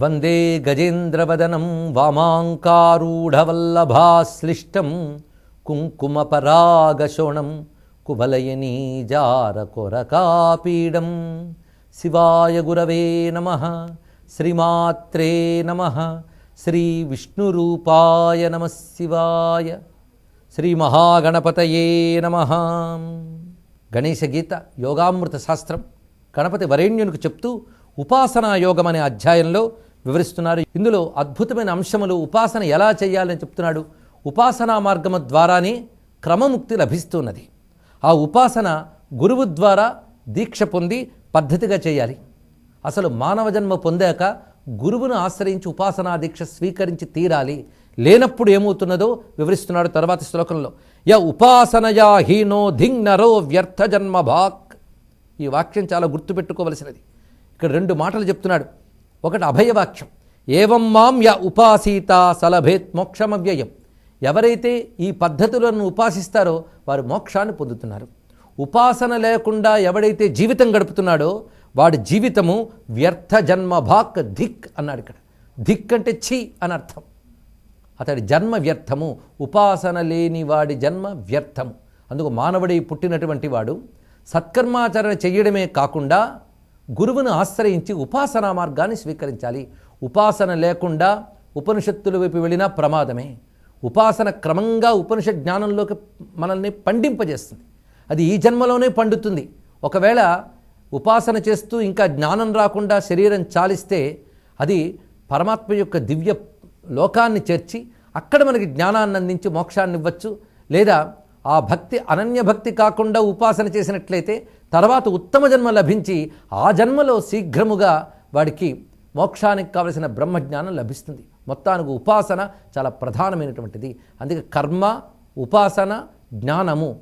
వందే గజేంద్రవదనం వామాంకారూఢవల్లభాశ్లిష్టం కుంకుమపరాగశోణం కువలయనీజారకొరకాపీడం శివాయ గురవే నమ శ్రీమాత్రే నమ శ్రీ విష్ణురూపాయ నమ శివాయ శ్రీ మహాగణపతయే నమ గణేశగీత యోగామృత శాస్త్రం. గణపతి వరేణ్యునికి చెప్తూ ఉపాసనా యోగం అనే అధ్యాయంలో వివరిస్తున్నారు. ఇందులో అద్భుతమైన అంశములు ఉపాసన ఎలా చేయాలని చెప్తున్నాడు. ఉపాసనా మార్గము ద్వారానే క్రమముక్తి లభిస్తున్నది. ఆ ఉపాసన గురువు ద్వారా దీక్ష పొంది పద్ధతిగా చేయాలి. అసలు మానవ జన్మ పొందాక గురువును ఆశ్రయించి ఉపాసనా దీక్ష స్వీకరించి తీరాలి. లేనప్పుడు ఏమవుతున్నదో వివరిస్తున్నాడు తర్వాతి శ్లోకంలో. య ఉపాసనయా హీనో ధింగ్ నరో వ్యర్థ జన్మ భాక్. ఈ వాక్యం చాలా గుర్తుపెట్టుకోవలసినది. ఇక్కడ రెండు మాటలు చెప్తున్నాడు. ఒకటి అభయవాక్యం. ఏవం మాం య ఉపాసీత సలభేత్ మోక్షమవ్యయం. ఎవరైతే ఈ పద్ధతులను ఉపాసిస్తారో వారు మోక్షాన్ని పొందుతున్నారు. ఉపాసన లేకుండా ఎవడైతే జీవితం గడుపుతున్నాడో వాడి జీవితము వ్యర్థ జన్మ భాక్ ధిక్ అన్నాడు ఇక్కడ. ధిక్ అంటే ఛీ అని అర్థం. అతడి జన్మ వ్యర్థము ఉపాసన లేని వాడి జన్మ వ్యర్థము. అందుకు మానవుడి పుట్టినటువంటి వాడు సత్కర్మాచరణ చేయడమే కాకుండా గురువును ఆశ్రయించి ఉపాసనా మార్గాన్ని స్వీకరించాలి. ఉపాసన లేకుండా ఉపనిషత్తుల వైపు వెళ్ళినా ప్రమాదమే. ఉపాసన క్రమంగా ఉపనిషత్ జ్ఞానంలోకి మనల్ని పండింపజేస్తుంది. అది ఈ జన్మలోనే పండుతుంది. ఒకవేళ ఉపాసన చేస్తూ ఇంకా జ్ఞానం రాకుండా శరీరం చాలిస్తే అది పరమాత్మ యొక్క దివ్య లోకాన్ని చేర్చి అక్కడ మనకి జ్ఞానాన్ని అందించి మోక్షాన్ని ఇవ్వచ్చు లేదా ఆ భక్తి అనన్య భక్తి కాకుండా ఉపాసన చేసినట్లయితే తర్వాత ఉత్తమ జన్మ లభించి ఆ జన్మలో శీఘ్రముగా వాడికి మోక్షానికి కావలసిన బ్రహ్మజ్ఞానం లభిస్తుంది. మొత్తానికి ఉపాసన చాలా ప్రధానమైనటువంటిది. అందుకే కర్మ ఉపాసన జ్ఞానము.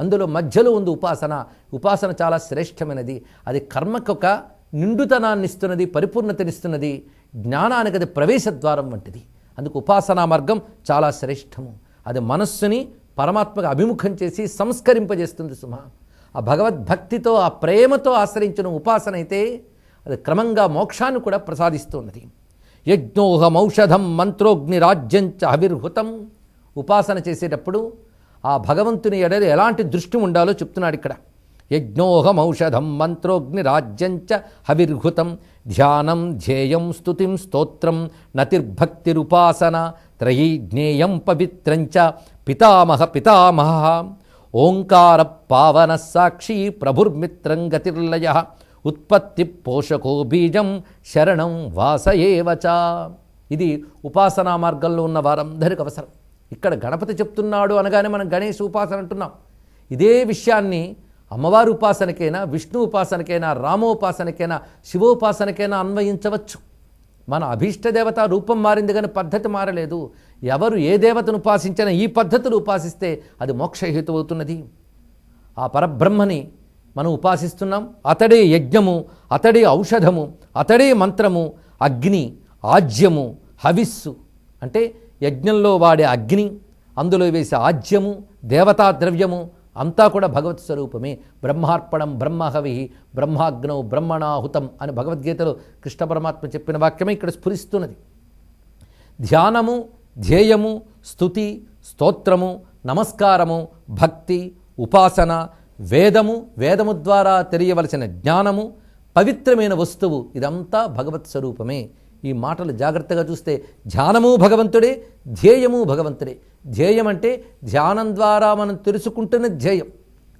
అందులో మధ్యలో ఉంది ఉపాసన. ఉపాసన చాలా శ్రేష్టమైనది. అది కర్మకొక నిండుతనాన్ని ఇస్తున్నది పరిపూర్ణతనిస్తున్నది జ్ఞానానికి అది ప్రవేశద్వారం వంటిది. అందుకు ఉపాసనా మార్గం చాలా శ్రేష్టము. అది మనస్సుని పరమాత్మకు అభిముఖం చేసి సంస్కరింపజేస్తుంది సుమ. ఆ భగవద్భక్తితో ఆ ప్రేమతో ఆశ్రయించిన ఉపాసన అయితే అది క్రమంగా మోక్షాన్ని కూడా ప్రసాదిస్తున్నది యజ్ఞోహమౌషధం మంత్రోగ్ని చ అవిర్హుతం ఉపాసన చేసేటప్పుడు ఆ భగవంతుని ఎడలు ఎలాంటి దృష్టి ఉండాలో చెప్తున్నాడు ఇక్కడ. యజ్ఞోహమౌషధం మంత్రోగ్నిరాజ్యంచ హవిర్హుతం. ధ్యానం ధ్యేయం స్తుతిం స్తోత్రం నతిర్భక్తిరుపాసన త్రయీ జ్ఞేయం పవిత్రంచ పితామహ పితామహ. ఓంకార పావన సాక్షి ప్రభుర్మిత్రం గతిర్లయ ఉత్పత్తి పోషకో బీజం శరణం వాసయేవచ ఇది ఉపాసనా మార్గంలో ఉన్న వారందరికి అవసరం. ఇక్కడ గణపతి చెప్తున్నాడు అనగానే మనం గణేష్ ఉపాసన అంటున్నాం. ఇదే విషయాన్ని అమ్మవారి ఉపాసనకైనా విష్ణు ఉపాసనకైనా రామోపాసనకైనా శివోపాసనకైనా అన్వయించవచ్చు. మన అభీష్ట దేవత రూపం మారింది కానీ పద్ధతి మారలేదు. ఎవరు ఏ దేవతను ఉపాసించినా ఈ పద్ధతులు ఉపాసిస్తే అది మోక్షహేతు అవుతున్నది. ఆ పరబ్రహ్మని మనం ఉపాసిస్తున్నాం. అతడే యజ్ఞము అతడే ఔషధము అతడే మంత్రము అగ్ని ఆజ్యము హవిస్సు. అంటే యజ్ఞంలో వాడే అగ్ని అందులో వేసే ఆజ్యము దేవతా ద్రవ్యము అంతా కూడా భగవత్ స్వరూపమే. బ్రహ్మార్పణం బ్రహ్మహవి బ్రహ్మాగ్నౌ బ్రహ్మణాహుతం అని భగవద్గీతలో కృష్ణ పరమాత్మ చెప్పిన వాక్యమే ఇక్కడ స్ఫురిస్తున్నది. ధ్యానము ధ్యేయము స్తుతి స్తోత్రము నమస్కారము భక్తి ఉపాసన వేదము వేదము ద్వారా తెలియవలసిన జ్ఞానము పవిత్రమైన వస్తువు ఇదంతా భగవత్ స్వరూపమే. ఈ మాటలు జాగ్రత్తగా చూస్తే ధ్యానము భగవంతుడే ధ్యేయము భగవంతుడే. ధ్యేయం అంటే ధ్యానం ద్వారా మనం తెలుసుకుంటున్న ధ్యేయం.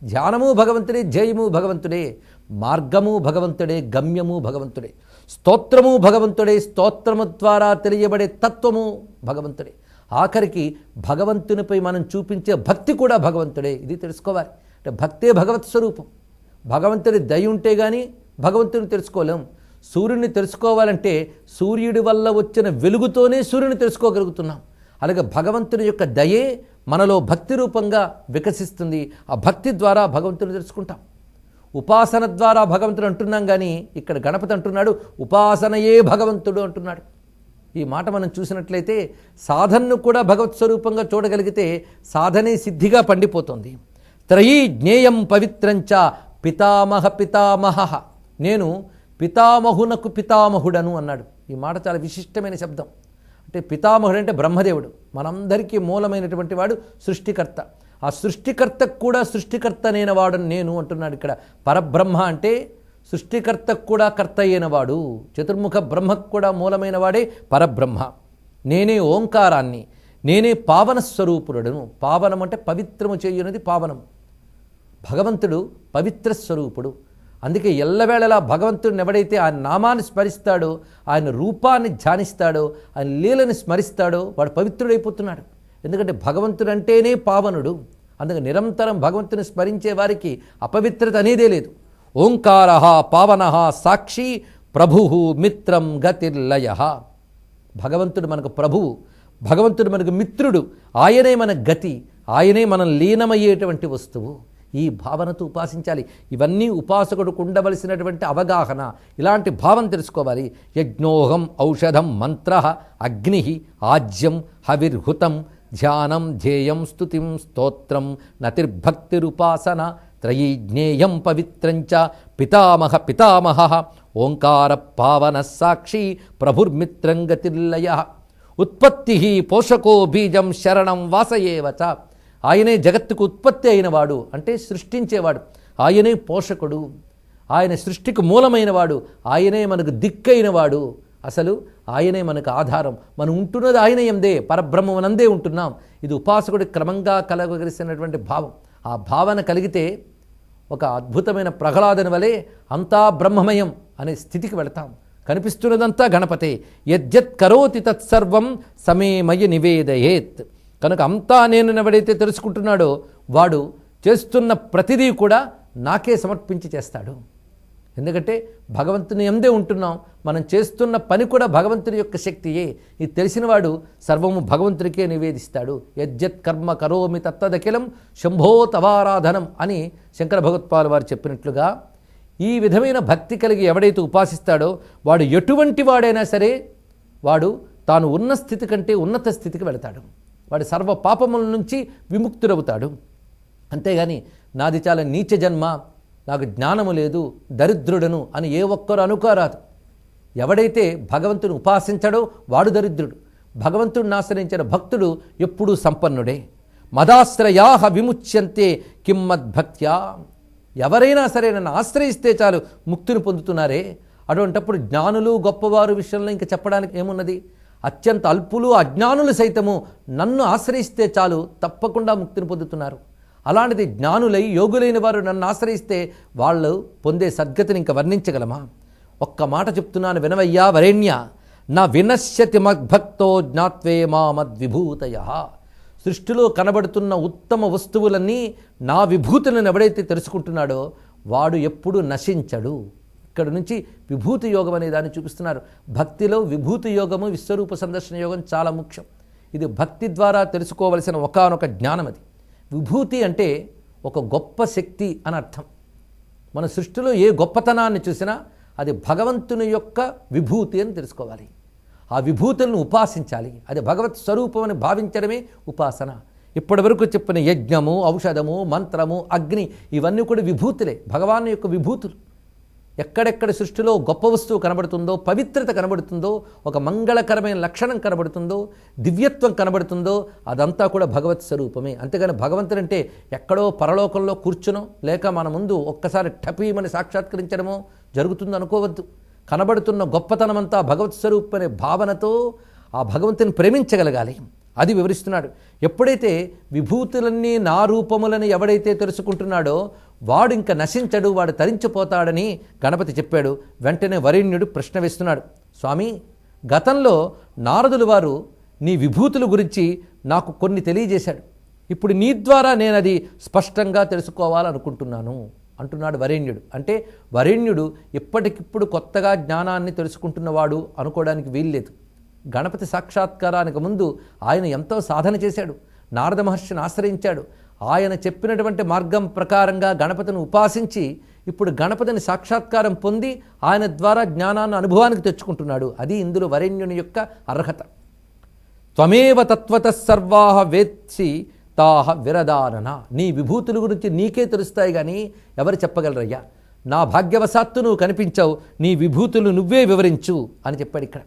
ధ్యానము భగవంతుడే ధ్యేయము భగవంతుడే. మార్గము భగవంతుడే గమ్యము భగవంతుడే. స్తోత్రము భగవంతుడే స్తోత్రము ద్వారా తెలియబడే తత్వము భగవంతుడే. ఆఖరికి భగవంతునిపై మనం చూపించే భక్తి కూడా భగవంతుడే. ఇది తెలుసుకోవాలి. అంటే భక్తే భగవత్ స్వరూపం. భగవంతుడి దయ ఉంటే కానీ భగవంతుని తెలుసుకోలేం. సూర్యుని తెలుసుకోవాలంటే సూర్యుడి వల్ల వచ్చిన వెలుగుతోనే సూర్యుని తెలుసుకోగలుగుతున్నాం. అలాగే భగవంతుని యొక్క దయే మనలో భక్తి రూపంగా వికసిస్తుంది. ఆ భక్తి ద్వారా భగవంతుని తెలుసుకుంటాం. ఉపాసన ద్వారా భగవంతుడు అంటున్నాం కానీ ఇక్కడ గణపతి అంటున్నాడు ఉపాసనయే భగవంతుడు అంటున్నాడు. ఈ మాట మనం చూసినట్లయితే సాధనను కూడా భగవత్ స్వరూపంగా చూడగలిగితే సాధనే సిద్ధిగా పండిపోతుంది. త్రయీ జ్ఞేయం పవిత్రంచ పితామహ పితామహ. నేను పితామహునకు పితామహుడను అన్నాడు. ఈ మాట చాలా విశిష్టమైన శబ్దం. అంటే పితామహుడు అంటే బ్రహ్మదేవుడు. మనందరికీ మూలమైనటువంటి వాడు సృష్టికర్త. ఆ సృష్టికర్తకు కూడా సృష్టికర్త అయిన వాడు నేను అంటున్నాడు ఇక్కడ. పరబ్రహ్మ అంటే సృష్టికర్తకు కూడా కర్త అయినవాడు చతుర్ముఖ బ్రహ్మకు కూడా మూలమైన వాడే పరబ్రహ్మ. నేనే ఓంకారాన్ని నేనే పావన స్వరూపుడను. పావనం అంటే పవిత్రము చేయునది పావనం. భగవంతుడు పవిత్ర స్వరూపుడు. అందుకే ఎల్లవేళలా భగవంతుడిని ఎవడైతే ఆయన నామాన్ని స్మరిస్తాడో ఆయన రూపాన్ని ధ్యానిస్తాడో ఆయన లీలని స్మరిస్తాడో వాడు పవిత్రుడైపోతున్నాడు. ఎందుకంటే భగవంతుడు అంటేనే పావనుడు. అందుకే నిరంతరం భగవంతుని స్మరించే వారికి అపవిత్రత అనేదే లేదు. ఓంకార పావన సాక్షి ప్రభు మిత్రం గతిర్లయ. భగవంతుడు మనకు ప్రభువు. భగవంతుడు మనకు మిత్రుడు. ఆయనే మన గతి. ఆయనే మనం లీనమయ్యేటువంటి వస్తువు. ఈ భావనతో ఉపాసించాలి. ఇవన్నీ ఉపాసకుడికి ఉండవలసినటువంటి అవగాహన. ఇలాంటి భావం తెలుసుకోవాలి. యజ్ఞోహం ఔషధం మంత్ర అగ్ని ఆజ్యం హవిర్హుతం ధ్యానం ధ్యేయం స్తుతిం స్తోత్రం నతిర్భక్తిరుపాసన త్రయీ జ్ఞేయం పవిత్రంచ పితామహ పితామహ ఓంకార పావన సాక్షి ప్రభుర్మిత్రంగతిర్లయ ఉత్పత్తి పోషకో బీజం శరణం వాసయేవచ ఆయనే జగత్తుకు ఉత్పత్తి అయినవాడు అంటే సృష్టించేవాడు. ఆయనే పోషకుడు. ఆయన సృష్టికి మూలమైనవాడు. ఆయనే మనకు దిక్కైనవాడు. అసలు ఆయనే మనకు ఆధారం. మనం ఉంటున్నది ఆయన ఎందే. పరబ్రహ్మనందే ఉంటున్నాం. ఇది ఉపాసకుడి క్రమంగా కలగలిసినటువంటి భావం. ఆ భావన కలిగితే ఒక అద్భుతమైన ప్రహ్లాదని వలె అంతా బ్రహ్మమయం అనే స్థితికి వెళతాం. కనిపిస్తున్నదంతా గణపతే. యజ్జత్ కరోతి తత్సర్వం సమేమయ నివేదయేత్. కనుక అంతా నేను ఎవడైతే తెలుసుకుంటున్నాడో వాడు చేస్తున్న ప్రతిదీ కూడా నాకే సమర్పించి చేస్తాడు. ఎందుకంటే భగవంతుని ఎందే ఉంటున్నాం మనం చేస్తున్న పని కూడా భగవంతుని యొక్క శక్తియే. ఇది తెలిసినవాడు సర్వము భగవంతునికే నివేదిస్తాడు. యజ్జత్ కర్మ కరోమి తత్తదఖిలం శంభో తవారాధనం అని శంకర భగవత్పాల్ వారు చెప్పినట్లుగా ఈ విధమైన భక్తి కలిగి ఎవడైతే ఉపాసిస్తాడో వాడు ఎటువంటి వాడైనా సరే వాడు తాను ఉన్న స్థితి కంటే ఉన్నత స్థితికి వెళతాడు. వాడు సర్వ పాపముల నుంచి విముక్తుడవుతాడు. అంతేగాని నాది చాలా నీచ జన్మ నాకు జ్ఞానము లేదు దరిద్రుడను అని ఏ ఒక్కరు అనుకోరాదు. ఎవడైతే భగవంతుని ఉపాసించడో వాడు దరిద్రుడు. భగవంతుడిని ఆశ్రయించిన భక్తుడు ఎప్పుడూ సంపన్నుడే. మదాశ్రయాహ విముచ్యంతే కిమ్మద్భక్త్యా. ఎవరైనా సరే నన్ను ఆశ్రయిస్తే చాలు ముక్తిని పొందుతున్నారే. అటువంటప్పుడు జ్ఞానులు గొప్పవారు విషయంలో ఇంకా చెప్పడానికి ఏమున్నది? అత్యంత అల్పులు అజ్ఞానులు సైతము నన్ను ఆశ్రయిస్తే చాలు తప్పకుండా ముక్తిని పొందుతున్నారు. అలాంటిది జ్ఞానులై యోగులైన వారు నన్ను ఆశ్రయిస్తే వాళ్ళు పొందే సద్గతిని ఇంకా వర్ణించగలమా? ఒక్క మాట చెప్తున్నాను వినవయ్యా వరేణ్య. నా వినశ్యతి మద్భక్తో జ్ఞాత్వే మా మద్విభూతయ సృష్టిలో కనబడుతున్న ఉత్తమ వస్తువులన్నీ నా విభూతులను ఎవడైతే తెలుసుకుంటున్నాడో వాడు ఎప్పుడు నశించడు. ఇక్కడ నుంచి విభూతి యోగం అనే దాన్ని చూపిస్తున్నారు. భక్తిలో విభూతి యోగము విశ్వరూప సందర్శన యోగం చాలా ముఖ్యం. ఇది భక్తి ద్వారా తెలుసుకోవలసిన ఒకనొక జ్ఞానం అది. విభూతి అంటే ఒక గొప్ప శక్తి అని అర్థం. మన సృష్టిలో ఏ గొప్పతనాన్ని చూసినా అది భగవంతుని యొక్క విభూతి అని తెలుసుకోవాలి. ఆ విభూతులను ఉపాసించాలి. అది భగవత్ స్వరూపం అని భావించడమే ఉపాసన. ఇప్పటివరకు చెప్పిన యజ్ఞము ఔషధము మంత్రము అగ్ని ఇవన్నీ కూడా విభూతులే. భగవాన్ యొక్క విభూతులు. ఎక్కడెక్కడ సృష్టిలో గొప్ప వస్తువు కనబడుతుందో పవిత్రత కనబడుతుందో ఒక మంగళకరమైన లక్షణం కనబడుతుందో దివ్యత్వం కనబడుతుందో అదంతా కూడా భగవత్ స్వరూపమే. అంతేగాని భగవంతుడు అంటే ఎక్కడో పరలోకంలో కూర్చునో లేక మన ముందు ఒక్కసారి టపీమని సాక్షాత్కరించడమో జరుగుతుంది అనుకోవద్దు. కనబడుతున్న గొప్పతనమంతా భగవత్ స్వరూపం అనే భావనతో ఆ భగవంతుని ప్రేమించగలగాలి. అది వివరిస్తున్నాడు. ఎప్పుడైతే విభూతులన్నీ నా రూపములని ఎవడైతే తెలుసుకుంటున్నాడో వాడు ఇంకా నశించడు వాడు తరించిపోతాడని గణపతి చెప్పాడు. వెంటనే వరేణ్యుడు ప్రశ్న వేస్తున్నాడు. స్వామి గతంలో నారదులు వారు నీ విభూతుల గురించి నాకు కొన్ని తెలియజేశాడు. ఇప్పుడు నీ ద్వారా నేను అది స్పష్టంగా తెలుసుకోవాలనుకుంటున్నాను అంటున్నాడు వరేణ్యుడు. అంటే వరేణ్యుడు ఇప్పటికిప్పుడు కొత్తగా జ్ఞానాన్ని తెలుసుకుంటున్నవాడు అనుకోవడానికి వీల్లేదు. గణపతి సాక్షాత్కారానికి ముందు ఆయన ఎంతో సాధన చేశాడు. నారద మహర్షిని ఆశ్రయించాడు. ఆయన చెప్పినటువంటి మార్గం ప్రకారంగా గణపతిని ఉపాసించి ఇప్పుడు గణపతిని సాక్షాత్కారం పొంది ఆయన ద్వారా జ్ఞానాన్ని అనుభవానికి తెచ్చుకుంటున్నాడు. అది ఇందులో వరేణ్యుని యొక్క అర్హత. త్వమేవ తత్వత సర్వాహ వేత్సి తాహ విరదానన. నీ విభూతుల గురించి నీకే తెలుస్తాయి కానీ ఎవరు చెప్పగలరయ్యా? నా భాగ్యవశాత్తు నువ్వు కనిపించావు నీ విభూతులు నువ్వే వివరించు అని చెప్పాడు ఇక్కడ.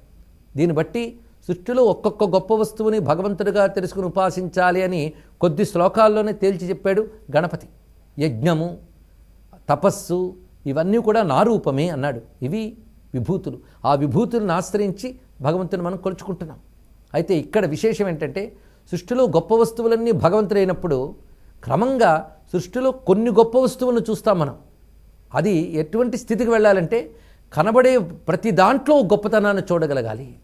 దీన్ని బట్టి సృష్టిలో ఒక్కొక్క గొప్ప వస్తువుని భగవంతుడిగా తెలుసుకుని ఉపాసించాలి అని కొద్ది శ్లోకాల్లోనే తేల్చి చెప్పాడు గణపతి. యజ్ఞము తపస్సు ఇవన్నీ కూడా నా రూపమే అన్నాడు. ఇవి విభూతులు. ఆ విభూతులను ఆశ్రయించి భగవంతుని మనం కొలుచుకుంటున్నాం. అయితే ఇక్కడ విశేషం ఏంటంటే సృష్టిలో గొప్ప వస్తువులన్నీ భగవంతుడైనప్పుడు క్రమంగా సృష్టిలో కొన్ని గొప్ప వస్తువులను చూస్తాం మనం. అది ఎటువంటి స్థితికి వెళ్ళాలంటే కనబడే ప్రతి దాంట్లో గొప్పతనాన్ని చూడగలగాలి.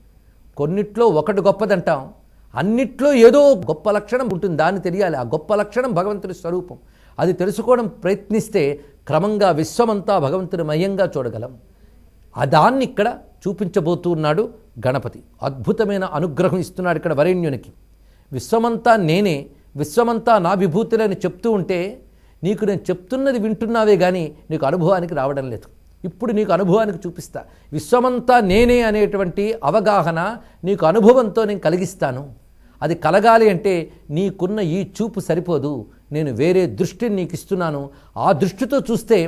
కొన్నిట్లో ఒకటి గొప్పదంటాం అన్నిట్లో ఏదో గొప్ప లక్షణం ఉంటుంది దాన్ని తెలియాలి. ఆ గొప్ప లక్షణం భగవంతుడి స్వరూపం. అది తెలుసుకోవడం ప్రయత్నిస్తే క్రమంగా విశ్వమంతా భగవంతుని మయంగా చూడగలం. ఆ దాన్ని ఇక్కడ చూపించబోతూ ఉన్నాడు గణపతి. అద్భుతమైన అనుగ్రహం ఇస్తున్నాడు ఇక్కడ వరేణ్యునికి. విశ్వమంతా నేనే విశ్వమంతా నా విభూతులని చెప్తూ ఉంటే నీకు నేను చెప్తున్నది వింటున్నావే కానీ నీకు అనుభవానికి రావడం లేదు. ఇప్పుడు నీకు అనుభవానికి చూపిస్తా. విశ్వమంతా నేనే అనేటువంటి అవగాహన నీకు అనుభవంతో నేను కలిగిస్తాను. అది కలగాలి అంటే నీకున్న ఈ చూపు సరిపోదు. నేను వేరే దృష్టిని నీకు ఇస్తున్నాను. ఆ దృష్టితో చూస్తే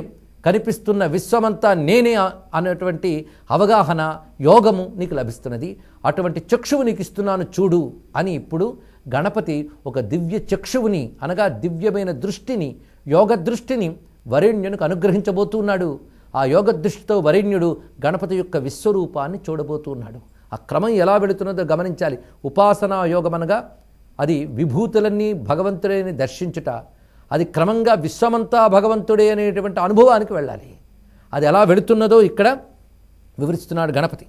కనిపిస్తున్న విశ్వమంతా నేనే అనేటువంటి అవగాహన యోగము నీకు లభిస్తున్నది. అటువంటి చక్షువు నీకు ఇస్తున్నాను చూడు అని ఇప్పుడు గణపతి ఒక దివ్య చక్షువుని అనగా దివ్యమైన దృష్టిని యోగ దృష్టిని వరేణ్యునికి అనుగ్రహించబోతున్నాడు ఆ యోగ దృష్టితో వరేణ్యుడు గణపతి యొక్క విశ్వరూపాన్ని చూడబోతున్నాడు ఆ క్రమం ఎలా వెళుతున్నదో గమనించాలి. ఉపాసనా యోగం అనగా అది విభూతులన్నీ భగవంతుడని దర్శించుట అది క్రమంగా విశ్వమంతా భగవంతుడే అనేటువంటి అనుభవానికి వెళ్ళాలి. అది ఎలా వెళుతున్నదో ఇక్కడ వివరిస్తున్నాడు గణపతి.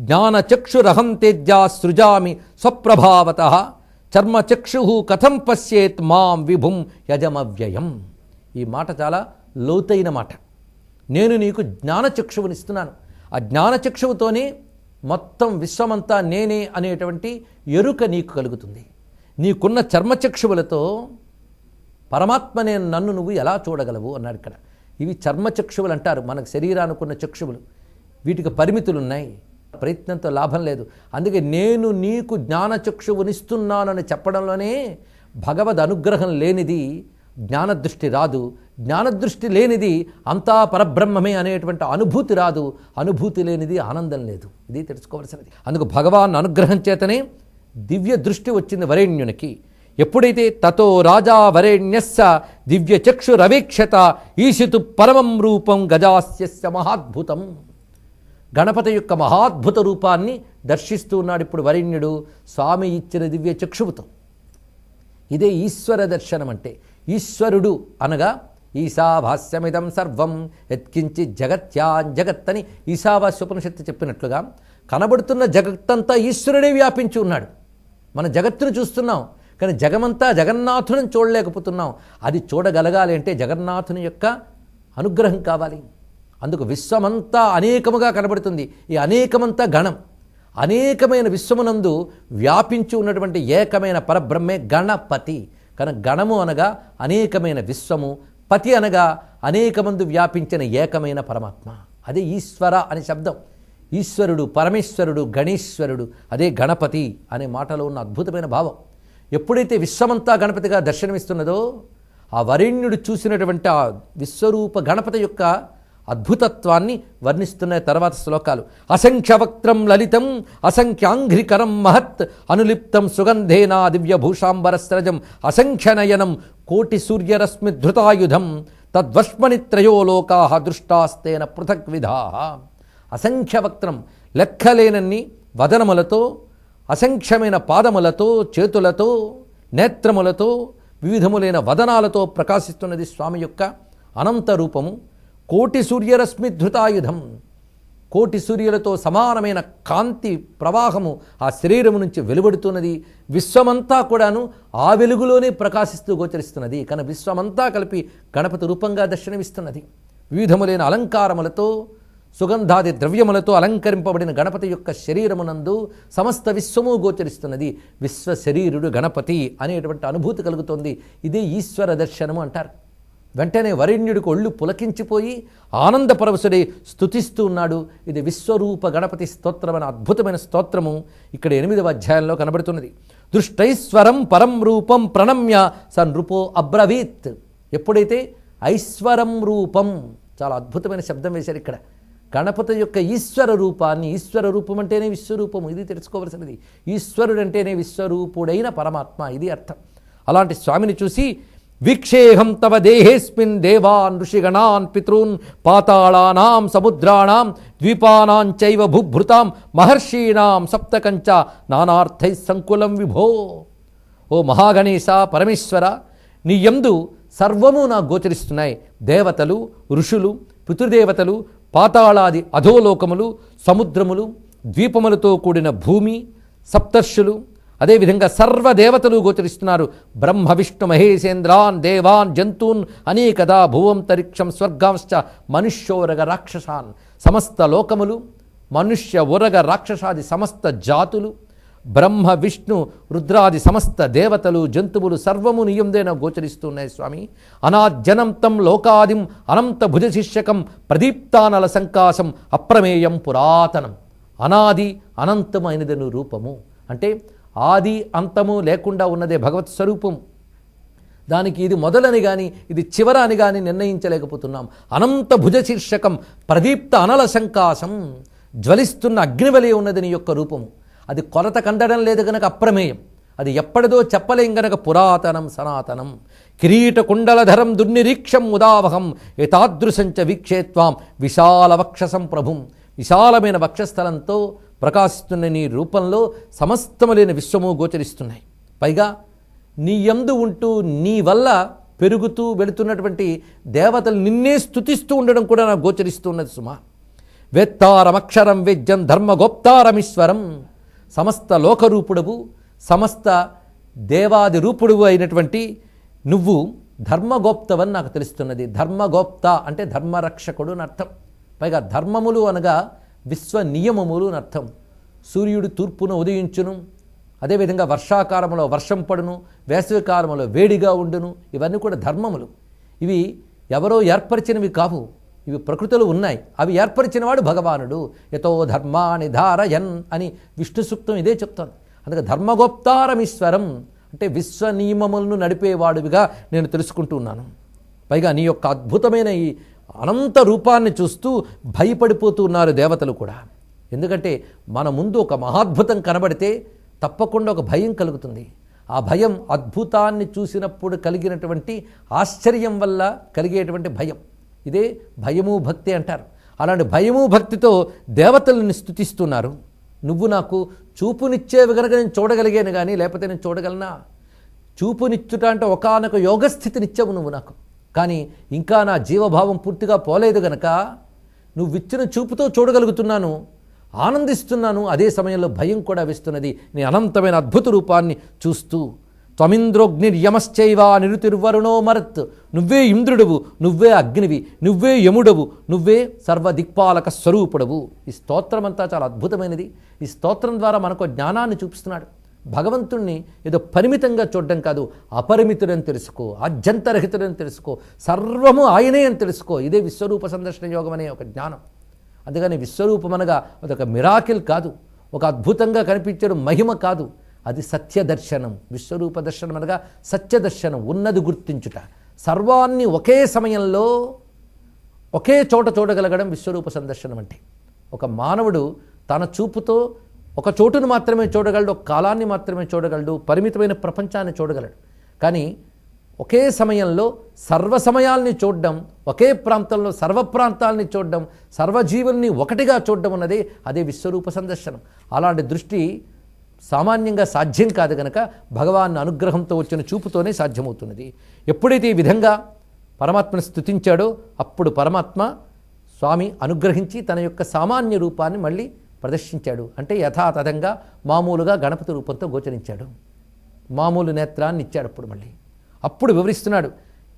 జ్ఞానచక్షురహం తేజ్యా సృజామి స్వప్రభావత చర్మచక్షు కథం పశ్యేత్ మాం విభుం యజమవ్యయం. ఈ మాట చాలా లోతైన మాట. నేను నీకు జ్ఞానచక్షువునిస్తున్నాను. ఆ జ్ఞానచక్షువుతోనే మొత్తం విశ్వమంతా నేనే అనేటువంటి ఎరుక నీకు కలుగుతుంది. నీకున్న చర్మచక్షువులతో పరమాత్మనే నన్ను నువ్వు ఎలా చూడగలవు అన్నాడు ఇక్కడ. ఇవి చర్మచక్షువులు అంటారు. మనకు శరీరానుకున్న చక్షువులు. వీటికి పరిమితులు ఉన్నాయి ప్రయత్నంతో లాభం లేదు. అందుకే నేను నీకు జ్ఞానచక్షువునిస్తున్నానని చెప్పడంలోనే భగవద్ అనుగ్రహం లేనిది జ్ఞానదృష్టి రాదు. జ్ఞానదృష్టి లేనిది అంతా పరబ్రహ్మమే అనేటువంటి అనుభూతి రాదు. అనుభూతి లేనిది ఆనందం లేదు. ఇది తెలుసుకోవాల్సినది. అందుకు భగవాన్ అనుగ్రహం చేతనే దివ్య దృష్టి వచ్చింది వరేణ్యునికి. ఎప్పుడైతే తతో రాజా వరేణ్యస్స దివ్య చక్షురవీక్షత ఈశితు పరమం రూపం గజాస్యస్య మహాద్భుతం. గణపతి యొక్క మహాద్భుత రూపాన్ని దర్శిస్తూ ఉన్నాడు ఇప్పుడు వరేణ్యుడు. స్వామి ఇచ్చిన దివ్య చక్షువుతో. ఇదే ఈశ్వర దర్శనం అంటే ఈశ్వరుడు అనగా ఈశాభాస్యమిదం సర్వం. ఎత్కించి జగత్యాన్ జగత్ అని ఈశావాస్యోపనిషత్తు చెప్పినట్లుగా కనబడుతున్న జగత్తంతా ఈశ్వరుడే వ్యాపించి ఉన్నాడు. మన జగత్తును చూస్తున్నాం కానీ జగమంతా జగన్నాథుని చూడలేకపోతున్నాం. అది చూడగలగాలి అంటే జగన్నాథుని యొక్క అనుగ్రహం కావాలి. అందుకు విశ్వమంతా అనేకముగా కనబడుతుంది. ఈ అనేకమంతా గణం. అనేకమైన విశ్వమునందు వ్యాపించి ఉన్నటువంటి ఏకమైన పరబ్రహ్మే గణపతి. కనుక గణము అనగా అనేకమైన విశ్వము పతి అనగా అనేకమందు వ్యాపించిన ఏకమైన పరమాత్మ. అదే ఈశ్వర అనే శబ్దం. ఈశ్వరుడు పరమేశ్వరుడు గణేశ్వరుడు అదే గణపతి అనే మాటలో ఉన్న అద్భుతమైన భావం. ఎప్పుడైతే విశ్వమంతా గణపతిగా దర్శనమిస్తున్నదో ఆ వరేణ్యుడు చూసినటువంటి ఆ విశ్వరూప గణపతి యొక్క అద్భుతత్వాన్ని వర్ణిస్తున్న తర్వాత శ్లోకాలు. అసంఖ్యవక్త్రం లలితం అసంఖ్యాంఘ్రికరం మహత్ అనులిప్తం సుగంధేనా దివ్యభూషాంబరస్రజం అసంఖ్యనయనం కోటి సూర్యరశ్మి ధృతాయుధం తద్వష్మణి త్రయోలోకా దృష్టాస్తేన పృథక్ విధా. అసంఖ్యవక్త్రం లెక్కలేనన్ని వదనములతో అసంఖ్యమైన పాదములతో చేతులతో నేత్రములతో వివిధములైన వదనాలతో ప్రకాశిస్తున్నది స్వామి యొక్క అనంత రూపము కోటి సూర్యరశ్మి ధృతాయుధం కోటి సూర్యులతో సమానమైన కాంతి ప్రవాహము ఆ శరీరము నుంచి వెలువడుతున్నది. విశ్వమంతా కూడాను ఆ వెలుగులోనే ప్రకాశిస్తూ గోచరిస్తున్నది. కన విశ్వమంతా కలిపి గణపతి రూపంగా దర్శనమిస్తున్నది. వివిధములైన అలంకారములతో సుగంధాది ద్రవ్యములతో అలంకరింపబడిన గణపతి యొక్క శరీరమునందు సమస్త విశ్వము గోచరిస్తున్నది. విశ్వ శరీరుడు గణపతి అనేటువంటి అనుభూతి కలుగుతోంది. ఇదే ఈశ్వర దర్శనము అంటారు. వెంటనే వరేణ్యుడికి ఒళ్ళు పులకించిపోయి ఆనందపరవశుడై స్థుతిస్తూ ఉన్నాడు. ఇది విశ్వరూప గణపతి స్తోత్రం అనే అద్భుతమైన స్తోత్రము. ఇక్కడ ఎనిమిదవ అధ్యాయంలో కనబడుతున్నది. దృష్టైశ్వరం పరం రూపం ప్రణమ్య స నృపో అబ్రవీత్. ఎప్పుడైతే ఐశ్వరం రూపం చాలా అద్భుతమైన శబ్దం వేశారు ఇక్కడ. గణపతి యొక్క ఈశ్వర రూపాన్ని ఈశ్వర రూపం అంటేనే విశ్వరూపము ఇది తెలుసుకోవలసినది. ఈశ్వరుడంటేనే విశ్వరూపుడైన పరమాత్మ ఇది అర్థం. అలాంటి స్వామిని చూసి వీక్షేహం తవ దేహేస్మిన్ దేవాన్ ఋషిగణాన్ పితృన్ పాతాళానాం సముద్రాణం ద్వీపానాంచైవ భుభృతాం మహర్షీణాం సప్తకంచ నానార్థై సంకులం విభో. ఓ మహాగణేశ పరమేశ్వర నీ యందు సర్వము నాకు గోచరిస్తున్నాయి. దేవతలు ఋషులు పితృదేవతలు పాతాళాది అధోలోకములు సముద్రములు ద్వీపములతో కూడిన భూమి సప్తర్షులు అదేవిధంగా సర్వదేవతలు గోచరిస్తున్నారు. బ్రహ్మ విష్ణు మహేశేంద్రాన్ దేవాన్ జంతూన్ అనేకదా భువంతరిక్షం స్వర్గాంశ్చ మనుష్యోరగ రాక్షసాన్. సమస్త లోకములు మనుష్య ఉరగ రాక్షసాది సమస్త జాతులు బ్రహ్మ విష్ణు రుద్రాది సమస్త దేవతలు జంతువులు సర్వము నియందేన గోచరిస్తున్నాయి స్వామి. అనాజ్జనంతం లోకాదిం అనంత భుజశిష్యకం ప్రదీప్తానల సంకాశం అప్రమేయం పురాతనం. అనాది అనంతమైనదను రూపము. అంటే ఆది అంతము లేకుండా ఉన్నదే భగవత్ స్వరూపం. దానికి ఇది మొదలని కానీ ఇది చివర అని కానీ నిర్ణయించలేకపోతున్నాం. అనంత భుజ శీర్షకం ప్రదీప్త అనల సంకాశం జ్వలిస్తున్న అగ్నివలే ఉన్నది నీ యొక్క రూపము. అది కొలత కందడం లేదు గనక అప్రమేయం. అది ఎప్పటిదో చెప్పలేం గనక పురాతనం సనాతనం. కిరీట కుండలధరం దుర్నిరీక్షం ఉదావహం ఏతాదృశంచ వీక్షేత్వాం విశాల వక్షసం ప్రభుం విశాలమైన వక్షస్థలంతో ప్రకాశిస్తున్న నీ రూపంలో సమస్తములైన విశ్వము గోచరిస్తున్నాయి. పైగా నీ యందు ఉంటూ నీ వల్ల పెరుగుతూ వెళుతున్నటువంటి దేవతలు నిన్నే స్తుతిస్తూ ఉండడం కూడా నాకు గోచరిస్తూ ఉన్నది సుమా. వేత్తారమక్షరం వేద్యం ధర్మగోప్తారమీశ్వరం. సమస్త లోకరూపుడవు సమస్త దేవాది రూపుడువు అయినటువంటి నువ్వు ధర్మగోప్తవని నాకు తెలుస్తున్నది. ధర్మగోప్త అంటే ధర్మరక్షకుడు అని అర్థం. పైగా ధర్మములు అనగా విశ్వ నియమములు అని అర్థం సూర్యుడు తూర్పున ఉదయించును అదేవిధంగా వర్షాకాలంలో వర్షం పడును వేసవికాలంలో వేడిగా ఉండును ఇవన్నీ కూడా ధర్మములు. ఇవి ఎవరో ఏర్పరిచినవి కావు ఇవి ప్రకృతులు ఉన్నాయి. అవి ఏర్పరిచినవాడు భగవానుడు. యతో ధర్మాని ధారయన్ అని విష్ణు సూక్తం ఇదే చెప్తోంది అందుకే ధర్మగోప్తారమీశ్వరం అంటే విశ్వ నియమములను నడిపేవాడుగా నేను తెలుసుకుంటూ ఉన్నాను. పైగా నీ యొక్క అద్భుతమైన ఈ అనంత రూపాన్ని చూస్తూ భయపడిపోతూ ఉన్నారు దేవతలు కూడా. ఎందుకంటే మన ముందు ఒక మహాద్భుతం కనబడితే తప్పకుండా ఒక భయం కలుగుతుంది. ఆ భయం అద్భుతాన్ని చూసినప్పుడు కలిగినటువంటి ఆశ్చర్యం వల్ల కలిగేటువంటి భయం. ఇదే భయము భక్తి అంటారు. అలాంటి భయము భక్తితో దేవతలను స్తుతిస్తున్నారు. నువ్వు నాకు చూపునిచ్చేవి గనక నేను చూడగలిగాను కానీ లేకపోతే నేను చూడగలనా? చూపునిచ్చుట అంటే ఒకనొక యోగస్థితినిచ్చావు నువ్వు నాకు. కానీ ఇంకా నా జీవభావం పూర్తిగా పోలేదు గనక నువ్విచ్చిన చూపుతో చూడగలుగుతున్నాను ఆనందిస్తున్నాను అదే సమయంలో భయం కూడా వేస్తున్నది నీ అనంతమైన అద్భుత రూపాన్ని చూస్తూ. త్వమింద్రోగ్నిర్యమశ్చైవ నిరుతిర్వరుణో మరత్ నువ్వే ఇంద్రుడవు నువ్వే అగ్నివి నువ్వే యముడవు నువ్వే సర్వదిక్పాలక స్వరూపుడవు ఈ స్తోత్రం అంతా చాలా అద్భుతమైనది. ఈ స్తోత్రం ద్వారా మనకు జ్ఞానాన్ని చూపిస్తున్నాడు. భగవంతుణ్ణి ఏదో పరిమితంగా చూడడం కాదు అపరిమితుడని తెలుసుకో అజంతరహితుడని తెలుసుకో సర్వము ఆయనే అని తెలుసుకో. ఇదే విశ్వరూప సందర్శన యోగం అనే ఒక జ్ఞానం. అందుకని విశ్వరూపం అనగా అదొక మిరాకిల్ కాదు. ఒక అద్భుతంగా కనిపించడం మహిమ కాదు. అది సత్యదర్శనం విశ్వరూప దర్శనం అనగా సత్యదర్శనం ఉన్నది గుర్తించుట. సర్వాన్ని ఒకే సమయంలో ఒకే చోట చూడగలగడం విశ్వరూప సందర్శనం అంటే. ఒక మానవుడు తన చూపుతో ఒక చోటును మాత్రమే చూడగలడు ఒక కాలాన్ని మాత్రమే చూడగలడు పరిమితమైన ప్రపంచాన్ని చూడగలడు. కానీ ఒకే సమయంలో సర్వ సమయాల్ని చూడడం ఒకే ప్రాంతంలో సర్వ ప్రాంతాలని చూడడం సర్వజీవుల్ని ఒకటిగా చూడడం అన్నది అదే విశ్వరూప సందర్శనం. అలాంటి దృష్టి సామాన్యంగా సాధ్యం కాదు గనక భగవాన్ అనుగ్రహంతో వచ్చిన చూపుతోనే సాధ్యమవుతున్నది. ఎప్పుడైతే ఈ విధంగా పరమాత్మను స్థుతించాడో అప్పుడు పరమాత్మ స్వామి అనుగ్రహించి తన యొక్క సామాన్య రూపాన్ని మళ్ళీ ప్రదర్శించాడు. అంటే యథాతథంగా మామూలుగా గణపతి రూపంతో గోచరించాడు. మామూలు నేత్రాన్ని ఇచ్చాడు అప్పుడు మళ్ళీ. అప్పుడు వివరిస్తున్నాడు.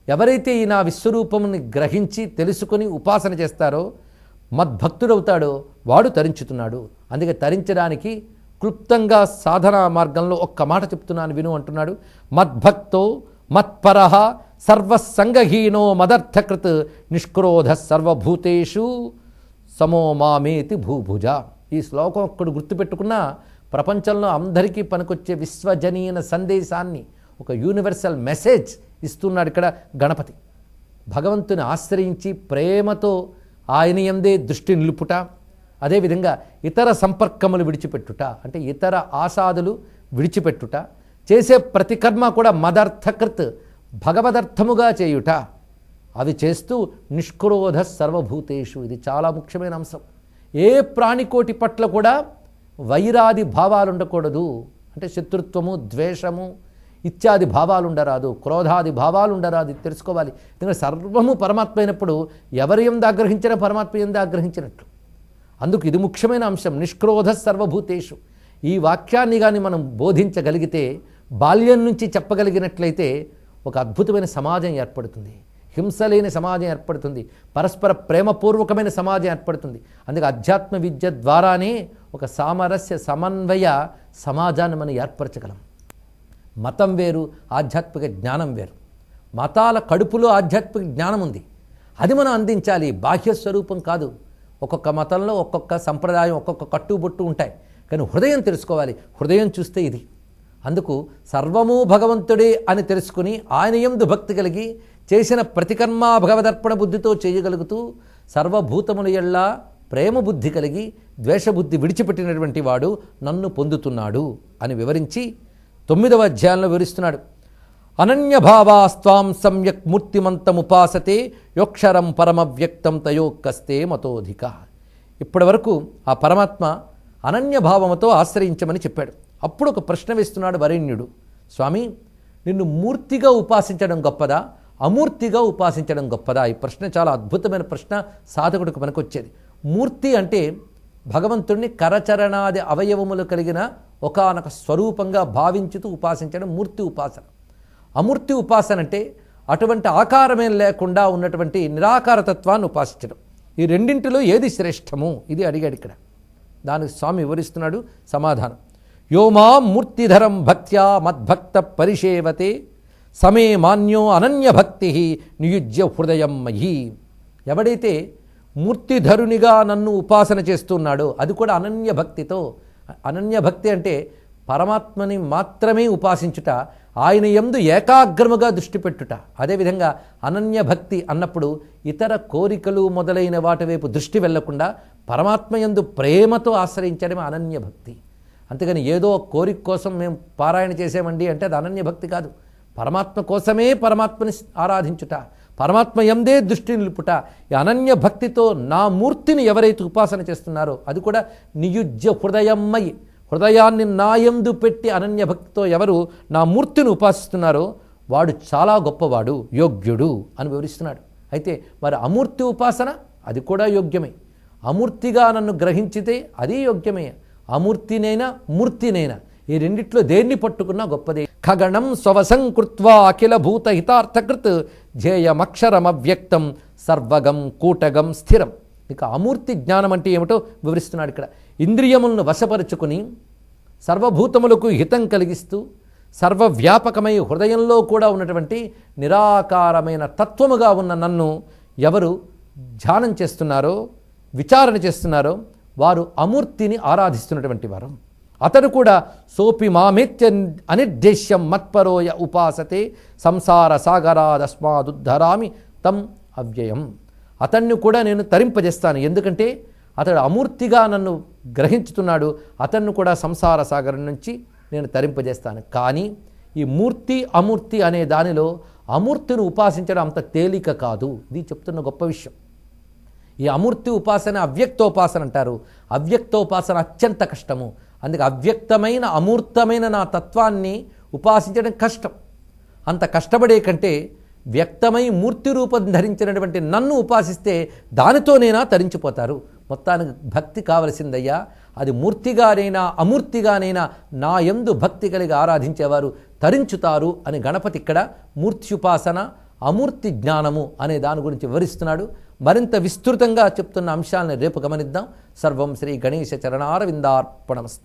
ఎవరైతే ఈ నా విశ్వరూపముని గ్రహించి తెలుసుకుని ఉపాసన చేస్తారో మద్భక్తుడవుతాడో వాడు తరించుతున్నాడు. అందుకే తరించడానికి క్లుప్తంగా సాధనా మార్గంలో ఒక్క మాట చెప్తున్నాను విను అంటున్నాడు. మద్భక్తో మత్పర సర్వసంగహీనో మదర్థకృత్ నిష్క్రోధ సర్వభూతేషు సమో మామేతి భూభుజ. ఈ శ్లోకం ఒక్కడు గుర్తుపెట్టుకున్న ప్రపంచంలో అందరికీ పనికొచ్చే విశ్వజనీయన సందేశాన్ని ఒక యూనివర్సల్ మెసేజ్ ఇస్తున్నాడు ఇక్కడ గణపతి. భగవంతుని ఆశ్రయించి ప్రేమతో ఆయన ఎందే దృష్టి నిలుపుట అదేవిధంగా ఇతర సంపర్కములు విడిచిపెట్టుట అంటే ఇతర ఆసాదులు విడిచిపెట్టుట చేసే ప్రతి కర్మ కూడా మదర్థకృత్ భగవదర్థముగా చేయుట. అవి చేస్తూ నిష్క్రోధ సర్వభూతేషు. ఇది చాలా ముఖ్యమైన అంశం. ఏ ప్రాణికోటి పట్ల కూడా వైరాది భావాలు ఉండకూడదు అంటే శత్రుత్వము ద్వేషము ఇత్యాది భావాలు ఉండరాదు క్రోధాది భావాలు ఉండరాదు తెలుసుకోవాలి. ఎందుకంటే సర్వము పరమాత్మ అయినప్పుడు ఎవరి ఎందు ఆగ్రహించిన పరమాత్మ ఎందు ఆగ్రహించినట్లు. అందుకు ఇది ముఖ్యమైన అంశం. నిష్క్రోధ సర్వభూతేషు. ఈ వాక్యాన్ని కానీ మనం బోధించగలిగితే బాల్యం నుంచి చెప్పగలిగినట్లయితే ఒక అద్భుతమైన సమాజం ఏర్పడుతుంది. హింస లేని సమాజం ఏర్పడుతుంది. పరస్పర ప్రేమపూర్వకమైన సమాజం ఏర్పడుతుంది. అందుకే అధ్యాత్మ విద్య ద్వారానే ఒక సామరస్య సమన్వయ సమాజాన్ని మనం ఏర్పరచగలం. మతం వేరు ఆధ్యాత్మిక జ్ఞానం వేరు. మతాల కడుపులో ఆధ్యాత్మిక జ్ఞానం ఉంది. అది మనం అందించాలి. బాహ్య స్వరూపం కాదు. ఒక్కొక్క మతంలో ఒక్కొక్క సంప్రదాయం ఒక్కొక్క కట్టుబొట్టు ఉంటాయి. కానీ హృదయం తెలుసుకోవాలి. హృదయం చూస్తే ఇది. అందుకు సర్వము భగవంతుడే అని తెలుసుకుని ఆయన ఎందు భక్తి కలిగి చేసిన ప్రతికర్మ భగవదర్పణ బుద్ధితో చేయగలుగుతూ సర్వభూతముల ఎల్లా ప్రేమ బుద్ధి కలిగి ద్వేషబుద్ధి విడిచిపెట్టినటువంటి వాడు నన్ను పొందుతున్నాడు అని వివరించి తొమ్మిదవ అధ్యాయంలో వివరిస్తున్నాడు. అనన్యభావాస్వాం సమ్యక్ మూర్తిమంతముపాసతే యోక్షరం పరమవ్యక్తం తయోక్కస్తే మతోధిక. ఇప్పటి వరకు ఆ పరమాత్మ అనన్యభావముతో ఆశ్రయించమని చెప్పాడు. అప్పుడు ఒక ప్రశ్న వేస్తున్నాడు వరేణ్యుడు. స్వామి నిన్ను మూర్తిగా ఉపాసించడం గొప్పదా? అమూర్తిగా ఉపాసించడం గొప్పదా? ఈ ప్రశ్న చాలా అద్భుతమైన ప్రశ్న సాధకుడికి పనికొచ్చేది. మూర్తి అంటే భగవంతుడిని కరచరణాది అవయవములు కలిగిన ఒకనొక స్వరూపంగా భావించుతూ ఉపాసించడం మూర్తి ఉపాసన. అమూర్తి ఉపాసన అంటే అటువంటి ఆకారమేం లేకుండా ఉన్నటువంటి నిరాకారతత్వాన్ని ఉపాసించడం. ఈ రెండింటిలో ఏది శ్రేష్టము? ఇది అడిగాడు ఇక్కడ. దానికి స్వామి వివరిస్తున్నాడు సమాధానం. యోమా మూర్తిధరం భక్త్యా మద్భక్త పరిషేవతే సమే మాన్యో అనన్యభక్తి నియుజ్య హృదయం మయి ఎవడైతే మూర్తిధరునిగా నన్ను ఉపాసన చేస్తున్నాడో అది కూడా అనన్య భక్తితో అనన్య భక్తి అంటే పరమాత్మని మాత్రమే ఉపాసించుట ఆయన ఎందు ఏకాగ్రముగా దృష్టి పెట్టుట. అదేవిధంగా అనన్య భక్తి అన్నప్పుడు ఇతర కోరికలు మొదలైన వాటి వైపు దృష్టి వెళ్ళకుండా పరమాత్మ యందు ప్రేమతో ఆశ్రయించడమే అనన్య భక్తి అంతేగాని ఏదో కోరిక కోసం మేము పారాయణ చేసామండి అంటే అది అనన్య భక్తి కాదు. పరమాత్మ కోసమే పరమాత్మని ఆరాధించుట పరమాత్మ ఎందే దృష్టి నిలుపుట ఈ అనన్య భక్తితో నా మూర్తిని ఎవరైతే ఉపాసన చేస్తున్నారో అది కూడా నియుజ్య హృదయమ్మయి హృదయాన్ని నాయందు పెట్టి అనన్య భక్తితో ఎవరు నా మూర్తిని ఉపాసిస్తున్నారో వాడు చాలా గొప్పవాడు యోగ్యుడు అని వివరిస్తున్నాడు. అయితే మరి అమూర్తి ఉపాసన అది కూడా యోగ్యమే. అమూర్తిగా నన్ను గ్రహించితే అది యోగ్యమే. అమూర్తినైనా మూర్తినైనా. ఈ రెండిట్లో దేన్ని పట్టుకున్నా గొప్పది? ఖగణం స్వవసంకృత్వా అఖిల భూత హితార్థకృత్ ధ్యేయమక్షరమవ్యక్తం సర్వగం కూటగం స్థిరం. ఇక అమూర్తి జ్ఞానం అంటే ఏమిటో వివరిస్తున్నాడు ఇక్కడ. ఇంద్రియములను వశపరుచుకుని సర్వభూతములకు హితం కలిగిస్తూ సర్వవ్యాపకమై హృదయంలో కూడా ఉన్నటువంటి నిరాకారమైన తత్వముగా ఉన్న నన్ను ఎవరు ధ్యానం చేస్తున్నారో విచారణ చేస్తున్నారో వారు అమూర్తిని ఆరాధిస్తున్నటువంటి వారు. అతడు కూడా సోపి మామిత్య అనిర్దేశ్యం మత్పరోయ ఉపాసతే సంసార సాగరాదస్మాదుద్ధరామి తం అవ్యయం. అతన్ని కూడా నేను తరింపజేస్తాను. ఎందుకంటే అతడు అమూర్తిగా నన్ను గ్రహించుతున్నాడు. అతన్ని కూడా సంసార సాగరం నుంచి నేను తరింపజేస్తాను. కానీ ఈ మూర్తి అమూర్తి అనే దానిలో అమూర్తిని ఉపాసించడం అంత తేలిక కాదు. ఇది చెప్తున్న గొప్ప విషయం. ఈ అమూర్తి ఉపాసన అవ్యక్తోపాసన అంటారు. అవ్యక్తోపాసన అత్యంత కష్టము. అందుకే అవ్యక్తమైన అమూర్తమైన నా తత్వాన్ని ఉపాసించడం కష్టం. అంత కష్టపడే కంటే వ్యక్తమై మూర్తి రూపం ధరించినటువంటి నన్ను ఉపాసిస్తే దానితోనైనా తరించిపోతారు? మొత్తానికి భక్తి కావలసిందయ్యా అది మూర్తిగానైనా అమూర్తిగానైనా నా ఎందు భక్తి కలిగి ఆరాధించేవారు తరించుతారు అని గణపతి ఇక్కడ మూర్త్యుపాసన అమూర్తి జ్ఞానము అనే దాని గురించి వివరిస్తున్నాడు. మరింత విస్తృతంగా చెప్తున్న అంశాలను రేపు గమనిద్దాం. సర్వం శ్రీ గణేశ చరణారవిందార్పణమస్తు.